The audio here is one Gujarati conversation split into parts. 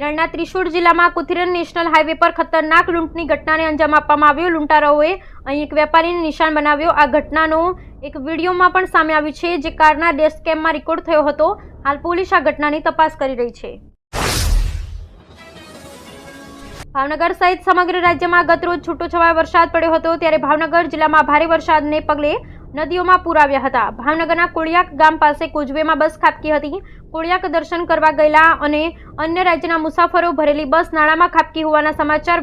નળના ત્રિશુર જિલ્લામાં કુથિરન નેશનલ હાઈવે પર ખતરનાક લૂંટની ઘટનાને અંજામ આપવામાં આવ્યો. લૂંટારાઓએ અહીં એક વેપારીને નિશાન બનાવ્યો. આ ઘટનાનો એક વિડીયોમાં પણ સામે આવ્યું છે, જે કારના ડેશ કેમમાં રેકોર્ડ થયો હતો. હાલ પોલીસ આ ઘટનાની તપાસ કરી રહી છે. ભાવનગર સહિત સમગ્ર રાજ્યમાં ગતરોજ છૂટોછવાયો વરસાદ પડ્યો હતો ત્યારે ભાવનગર જિલ્લામાં ભારે વરસાદને પગલે નદીઓમાં પૂર આવ્યા હતા. ભાવનગરના કોળિયાક ગામ પાસે કોજવેમાં બસ ખાબકી હતી. કોળિયાક દર્શન કરવા ગયેલા અને અન્ય રાજ્યના મુસાફરો ભરેલી બસ નાળામાં ખાબકી હોવાના સમાચાર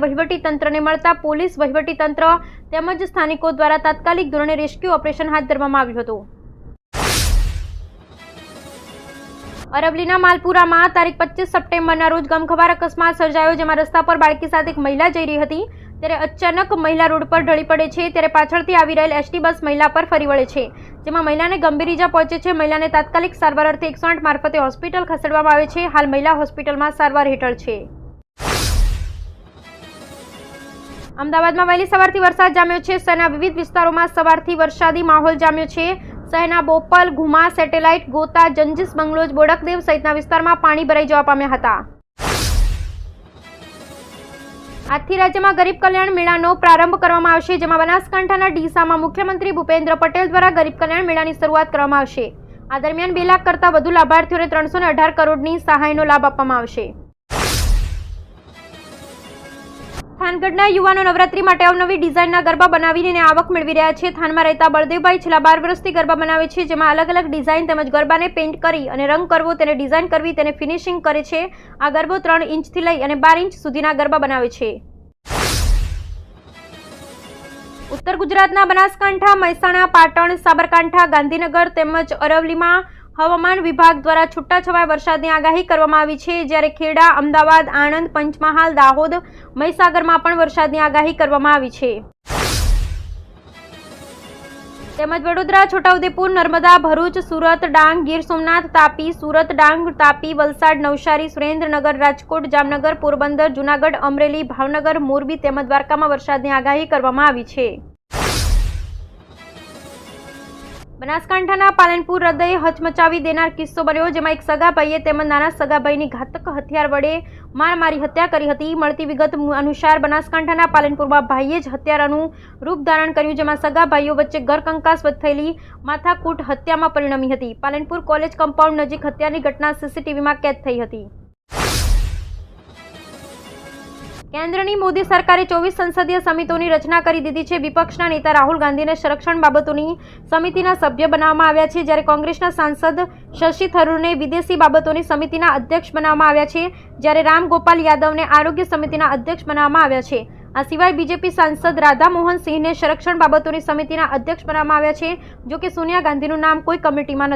તંત્રને મળતા પોલીસ તંત્ર તેમજ સ્થાનિકો દ્વારા તાત્કાલિક ધોરણે રેસ્ક્યુ ઓપરેશન હાથ ધરવામાં આવ્યું હતું. અરવલીના માલપુરામાં તારીખ પચીસ સપ્ટેમ્બરના રોજ ગમખવાર અકસ્માત સર્જાયો જેમાં રસ્તા પર બાળકી સાથે એક મહિલા જઈ રહી હતી. ત્યારે અચાનક મહિલા રોડ પર ઢળી પડે છે ત્યારે પાછળથી આવી રહેલ એસટી બસ મહિલા પર ફરી વળે છે, જેમાં મહિલાને ગંભીર ઇજા પહોંચે છે. મહિલાને તાત્કાલિક સારવાર અર્થે એકસો મારફતે હોસ્પિટલ ખસેડવામાં આવે છે. હાલ મહિલા હોસ્પિટલમાં સારવાર હેઠળ છે. અમદાવાદમાં વહેલી સવારથી વરસાદ જામ્યો છે. શહેરના વિવિધ વિસ્તારોમાં સવારથી વરસાદી માહોલ જામ્યો છે. શહેરના બોપલ, ઘુમા, સેટેલાઇટ, ગોતા, જંજીસ, બંગલોજ, બોડકદેવ સહિતના વિસ્તારમાં પાણી ભરાઈ જવા પામ્યા હતા. આજથી રાજ્યમાં ગરીબ કલ્યાણ મેળાનો પ્રારંભ કરવામાં આવશે, જેમાં બનાસકાંઠાના ડીસામાં મુખ્યમંત્રી ભૂપેન્દ્ર પટેલ દ્વારા ગરીબ કલ્યાણ મેળાની શરૂઆત કરવામાં આવશે. આ દરમિયાન બે લાખ કરતાં વધુ લાભાર્થીઓને ત્રણસો કરોડની સહાયનો લાભ આપવામાં આવશે. થાનગઢના યુવાનો નવરાત્રી માટે અવનવી ડિઝાઇનના ગરબા બનાવીને આવક મેળવી રહ્યા છે. થાનમાં રહેતા બળદેવભાઈ છેલ્લા બાર વર્ષથી ગરબા બનાવે છે, જેમાં અલગ અલગ ડિઝાઇન તેમજ ગરબાને પેઇન્ટ કરી અને રંગ કરવો, તેને ડિઝાઇન કરવી, તેને ફિનિશિંગ કરે છે. આ ગરબો ત્રણ ઇંચથી લઈ અને બાર ઇંચ સુધીના ગરબા બનાવે છે. ઉત્તર ગુજરાતના બનાસકાંઠા, મહેસાણા, પાટણ, સાબરકાંઠા, ગાંધીનગર તેમજ અરવલીમાં હવામાન વિભાગ દ્વારા છૂટાછવાયા વરસાદની આગાહી કરવામાં આવી છે. જ્યારે ખેડા, અમદાવાદ, આણંદ, પંચમહાલ, દાહોદ, મહીસાગરમાં પણ વરસાદની આગાહી કરવામાં આવી છે. તેમજ વડોદરા, છોટાઉદેપુર, નર્મદા, ભરૂચ, સુરત, ડાંગ, ગીર સોમનાથ, તાપી, સુરત, ડાંગ, તાપી, વલસાડ, નવસારી, સુરેન્દ્રનગર, રાજકોટ, જામનગર, પોરબંદર, જૂનાગઢ, અમરેલી, ભાવનગર, મોરબી તેમજ દ્વારકામાં વરસાદની આગાહી કરવામાં આવી છે. બનાસકાંઠાના પાલનપુર હૃદય હચમચાવી દેનાર કિસ્સો બન્યો, જેમાં એક સગાભાઈએ તેમજ નાના સગાભાઈની ઘાતક હથિયાર વડે માર મારી હત્યા કરી હતી. મળતી વિગત અનુસાર બનાસકાંઠાના પાલનપુરમાં ભાઈએ જ હત્યારાનું રૂપ ધારણ કર્યું, જેમાં સગા ભાઈઓ વચ્ચે ઘરકંકાસ થયેલી માથાકૂટ હત્યામાં પરિણમી હતી. પાલનપુર કોલેજ કમ્પાઉન્ડ નજીક હત્યાની ઘટના સીસીટીવીમાં કેદ થઈ હતી. કેન્દ્રની મોદી સરકારે ચોવીસ સંસદીય સમિતિઓની રચના કરી દીધી છે. વિપક્ષના નેતા રાહુલ ગાંધીને સંરક્ષણ બાબતોની સમિતિના સભ્ય બનાવવામાં આવ્યા છે. જ્યારે કોંગ્રેસના સાંસદ શશી થરૂરને વિદેશી બાબતોની સમિતિના અધ્યક્ષ બનાવવામાં આવ્યા છે. જ્યારે રામ ગોપાલ યાદવને આરોગ્ય સમિતિના અધ્યક્ષ બનાવવામાં આવ્યા છે. આ સિવાય બીજેપી સાંસદ રાધામોહન સિંહને સંરક્ષણ બાબતોની સમિતિના અધ્યક્ષ બનાવવામાં આવ્યા છે. જો કે સોનિયા ગાંધીનું નામ કોઈ કમિટીમાં નથી.